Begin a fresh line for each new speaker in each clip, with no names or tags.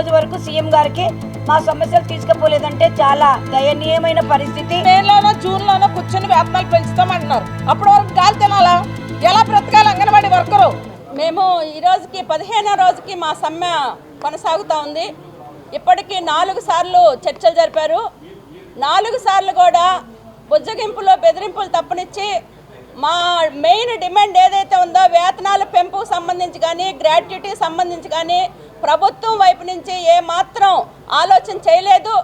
రోజు వరకు సీఎం గారికి మా సమస్యలు తీసుకుపోలేదంటే చాలా దయనీయమైన పరిస్థితి.
మేలోనో జూన్లోనో కూర్చొని వేతనాలు పెంచుతామంటున్నారు. అప్పటి వరకు గాలి తినాలా? ఎలా బ్రతకాలి అంగన్వాడీ వర్కరు?
మేము ఈ రోజుకి పదిహేనో రోజుకి మా సమ్మె కొనసాగుతూ ఉంది. ఇప్పటికీ నాలుగు సార్లు చర్చలు జరిపారు. నాలుగు సార్లు కూడా బుజ్జగింపులో బెదిరింపులు తప్పనిచ్చి మా మెయిన్ డిమాండ్ ఏదైతే ఉందో వేతనాల పెంపుకు సంబంధించి కానీ గ్రాట్యుటీ సంబంధించి కానీ ప్రభుత్వం వైపు నుంచి ఏ మాత్రం ఆలోచన చేయలేదు.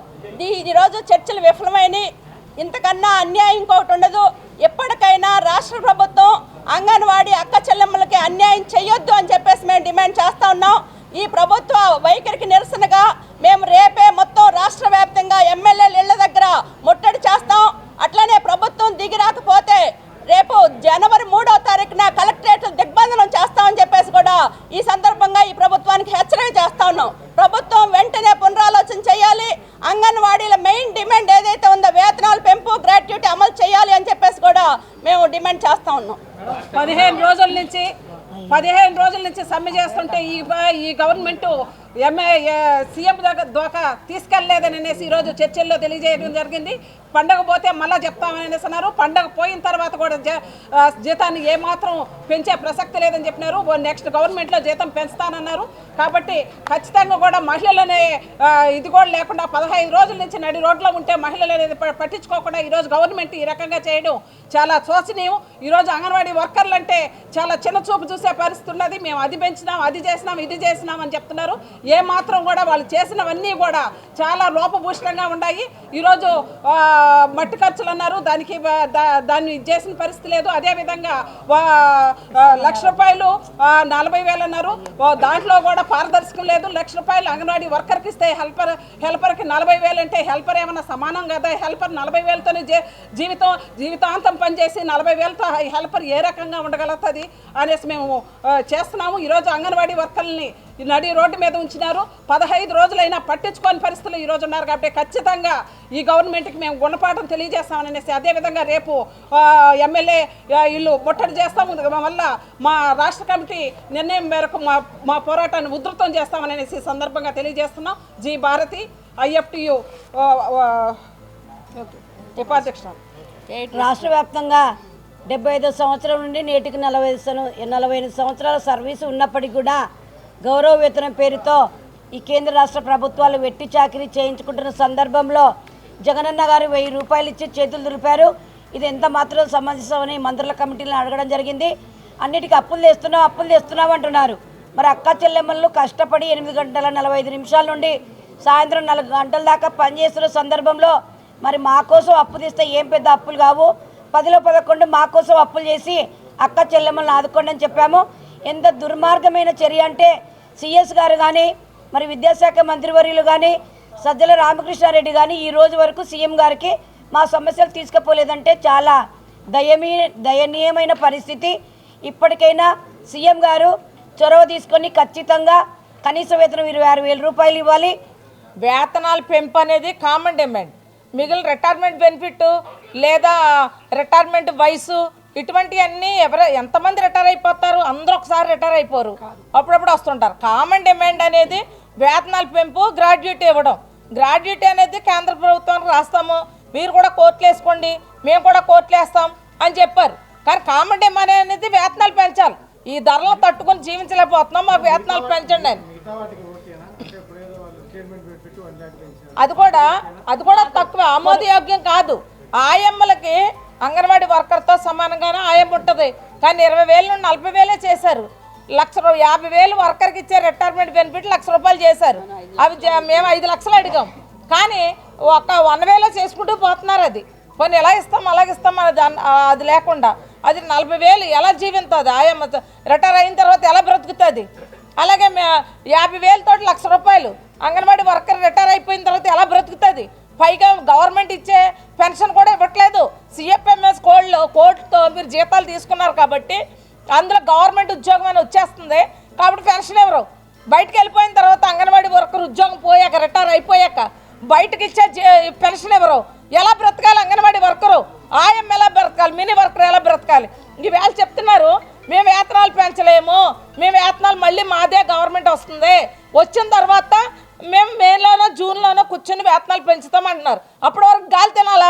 ఈరోజు చర్చలు విఫలమైనవి ఇంతకన్నా అన్యాయం ఇంకొకటి ఉండదు. ఎప్పటికైనా రాష్ట్ర ప్రభుత్వం అంగన్వాడీ అక్క చెల్లెమ్మలకి అన్యాయం చేయొద్దు అని చెప్పేసి మేము డిమాండ్ చేస్తూ ఉన్నాం. ఈ ప్రభుత్వ వైఖరికి నిరసనగా మేము రేపే మొత్తం రాష్ట్ర వ్యాప్తంగా ఎమ్మెల్యే ఇళ్ళ దగ్గర ముట్టడి చేస్తాం అట్లనే ప్రభుత్వం దిగి రాకపోతే రేపు జనవరి మూడో తారీఖున కలెక్టరేట్ దిగ్బంధనం చేస్తామని చెప్పేసి కూడా ఈ సందర్భంగా ఈ ప్రభుత్వానికి హెచ్చరిక చేస్తా ఉన్నాం. ప్రభుత్వం వెంటనే పునరాలోచన చేయాలి. అంగన్వాడీల మెయిన్ డిమాండ్ ఏదైతే ఉందో వేతనాలు పెంపు గ్రాట్యుటీ అమలు చేయాలి అని చెప్పేసి కూడా మేము డిమాండ్ చేస్తా ఉన్నాం.
పదిహేను రోజుల నుంచి పదిహేను రోజుల నుంచి సమ్మె చేస్తుంటే ఈ ఈ గవర్నమెంట్ ఎంఏ సీఎం దాకా దోకా తీసుకెళ్ళేదని అనేసి ఈరోజు చర్చల్లో తెలియజేయడం జరిగింది. పండగ పోతే మళ్ళీ చెప్తామని అన్నారు. పండగ పోయిన తర్వాత కూడా జ- జీతాన్ని ఏమాత్రం పెంచే ప్రసక్తి లేదని చెప్పినారు. నెక్స్ట్ గవర్నమెంట్లో జీతం పెంచుతానన్నారు. కాబట్టి ఖచ్చితంగా కూడా మహిళలనే ఇది కూడా లేకుండా పదహైదు రోజుల నుంచి నడి రోడ్లో ఉంటే మహిళలు అనేది పట్టించుకోకుండా ఈరోజు గవర్నమెంట్ ఈ రకంగా చేయడం చాలా శోచనీయం. ఈరోజు అంగన్వాడీ వర్కర్లు అంటే చాలా చిన్న చూపు చూసే పరిస్థితి ఉన్నది. మేము అది పెంచినాం అది చేసినాం ఇది చేసినాం అని చెప్తున్నారు. ఏ మాత్రం కూడా వాళ్ళు చేసినవన్నీ కూడా చాలా లోపభూషణంగా ఉన్నాయి. ఈరోజు మట్టి ఖర్చులు అన్నారు. దానికి దాన్ని ఇది చేసిన పరిస్థితి లేదు. అదేవిధంగా లక్ష రూపాయలు నలభై వేలు అన్నారు. దాంట్లో కూడా పారదర్శకం లేదు. లక్ష రూపాయలు అంగన్వాడీ వర్కర్కి ఇస్తే హెల్పర్ హెల్పర్కి నలభై వేలు అంటే హెల్పర్ ఏమైనా సమానం కదా? హెల్పర్ నలభై వేలతోనే జీ- జీవితం జీవితాంతం పనిచేసి నలభై వేలతో హెల్పర్ ఏ రకంగా ఉండగలుగుతుంది అనేసి మేము చేస్తున్నాము. ఈరోజు అంగన్వాడీ వర్కర్ని నడి రోడ్డు మీద ఉంచినారు. పదహైదు రోజులైనా పట్టించుకోని పరిస్థితులు ఈరోజు ఉన్నారు కాబట్టి ఖచ్చితంగా ఈ గవర్నమెంట్కి మేము గుణపాఠం తెలియజేస్తామని అనేసి అదేవిధంగా రేపు ఎమ్మెల్యే ఇల్లు ముట్టడి చేస్తాము వల్ల మా రాష్ట్ర కమిటీ నిర్ణయం మేరకు మా మా పోరాటాన్ని ఉధృతం చేస్తామని అనేసి సందర్భంగా తెలియజేస్తున్నాం. జి భారతి ఐఎఫ్టియు ఉపాధ్యక్ష
రాష్ట్ర వ్యాప్తంగా డెబ్బై ఐదు సంవత్సరం నుండి నేటికి నలభై నలభై ఐదు సంవత్సరాల సర్వీసు ఉన్నప్పటికీ కూడా గౌరవ వేతనం పేరుతో ఈ కేంద్ర రాష్ట్ర ప్రభుత్వాలు వెట్టి చాకరీ చేయించుకుంటున్న సందర్భంలో జగనన్న గారు వెయ్యి రూపాయలు ఇచ్చి చేతులు దులిపారు. ఇది ఎంత మాత్రం సమంజసమని మంత్రుల కమిటీలను అడగడం జరిగింది. అన్నిటికీ అప్పులు తెస్తున్నాం అప్పులు తెస్తున్నాం అంటున్నారు. మరి అక్క చెల్లెమ్మలు కష్టపడి ఎనిమిది గంటల నలభై ఐదు నిమిషాల నుండి సాయంత్రం నాలుగు గంటల దాకా పనిచేస్తున్న సందర్భంలో మరి మా కోసం అప్పు తీస్తే ఏం పెద్ద అప్పులు కావు. పదిలో పదకొండు మా కోసం అప్పులు చేసి అక్క చెల్లెమ్మల్ని ఆదుకోండి అని చెప్పాము. ఎంత దుర్మార్గమైన చర్య అంటే సిఎస్ గారు కానీ మరి విద్యాశాఖ మంత్రివర్యులు కానీ సజ్జల రామకృష్ణారెడ్డి కానీ ఈ రోజు వరకు సీఎం గారికి మా సమస్యలు తీసుకుపోలేదంటే చాలా దయమీ దయనీయమైన పరిస్థితి. ఇప్పటికైనా సీఎం గారు చొరవ తీసుకొని ఖచ్చితంగా కనీస వేతనం ఇరవై ఆరు వేల రూపాయలు ఇవ్వాలి.
వేతనాల పెంపు అనేది కామన్ డిమాండ్ మిగిలిన రిటైర్మెంట్ బెనిఫిట్ లేదా రిటైర్మెంట్ వయసు ఇటువంటివన్నీ ఎవరు ఎంతమంది రిటైర్ అయిపోతారు? అందరూ ఒకసారి రిటైర్ అయిపోరు. అప్పుడప్పుడు వస్తుంటారు. కామన్ డిమాండ్ అనేది వేతనాల పెంపు గ్రాడ్యుయేట్ ఇవ్వడం. గ్రాడ్యుయేట్ అనేది కేంద్ర ప్రభుత్వానికి రాస్తాము. మీరు కూడా కోర్టులు వేసుకోండి. మేము కూడా కోర్టులు వేస్తాం అని చెప్పారు. కానీ కామన్ డిమాండ్ అనేది వేతనాలు పెంచాలి. ఈ ధరలను తట్టుకొని జీవించలేకపోతున్నాం. మాకు వేతనాలు పెంచండి అని. అది కూడా అది కూడా తక్కువ. ఆమోదయోగ్యం కాదు. ఆయమ్మలకి అంగన్వాడీ వర్కర్తో సమానంగానే ఆయం ఉంటుంది. కానీ ఇరవై వేలు నుండి నలభై వేలే చేశారు. లక్ష యాభై వేలు వర్కర్కి ఇచ్చే రిటైర్మెంట్ బెనిఫిట్ లక్ష రూపాయలు చేశారు. అవి మేము ఐదు లక్షలు అడిగాం. కానీ ఒక వన్ వేలో చేసుకుంటూ పోతున్నారు అది. కొన్ని ఎలా ఇస్తాం అలాగ ఇస్తాం అది అది లేకుండా. అది నలభై వేలు ఎలా జీవిస్తుంది ఆయమ్మ రిటైర్ అయిన తర్వాత ఎలా బ్రతుకుతుంది? అలాగే మే యాభై వేలతో లక్ష రూపాయలు అంగన్వాడీ వర్కర్ రిటైర్ అయిపోయిన తర్వాత ఎలా బ్రతుకుతుంది? పైగా గవర్నమెంట్ ఇచ్చే పెన్షన్ కూడా ఇవ్వట్లేదు. సిఎఫ్ఎంఎస్ కోడ్లో కోర్టుతో మీరు జీతాలు తీసుకున్నారు కాబట్టి అందులో గవర్నమెంట్ ఉద్యోగం అని వచ్చేస్తుంది. కాబట్టి పెన్షన్ ఎవరు? బయటకు వెళ్ళిపోయిన తర్వాత అంగన్వాడీ వర్కర్ ఉద్యోగం పోయాక రిటైర్ అయిపోయాక బయటకు ఇచ్చే పెన్షన్ ఎవరు? ఎలా బ్రతకాలి అంగన్వాడీ వర్కరు? ఆయమ్మ ఎలా బ్రతకాలి? మినీ వర్కర్ ఎలా బ్రతకాలి? ఈవేళ చెప్తున్నారు మేము వేతనాలు పెంచలేము. మేము వేతనాలు మళ్ళీ మాదే గవర్నమెంట్ వస్తుంది. వచ్చిన తర్వాత కూర్చొని వేతనాలు పెంచుతామంటున్నారు. అప్పటి వరకు గాలి తినాలా?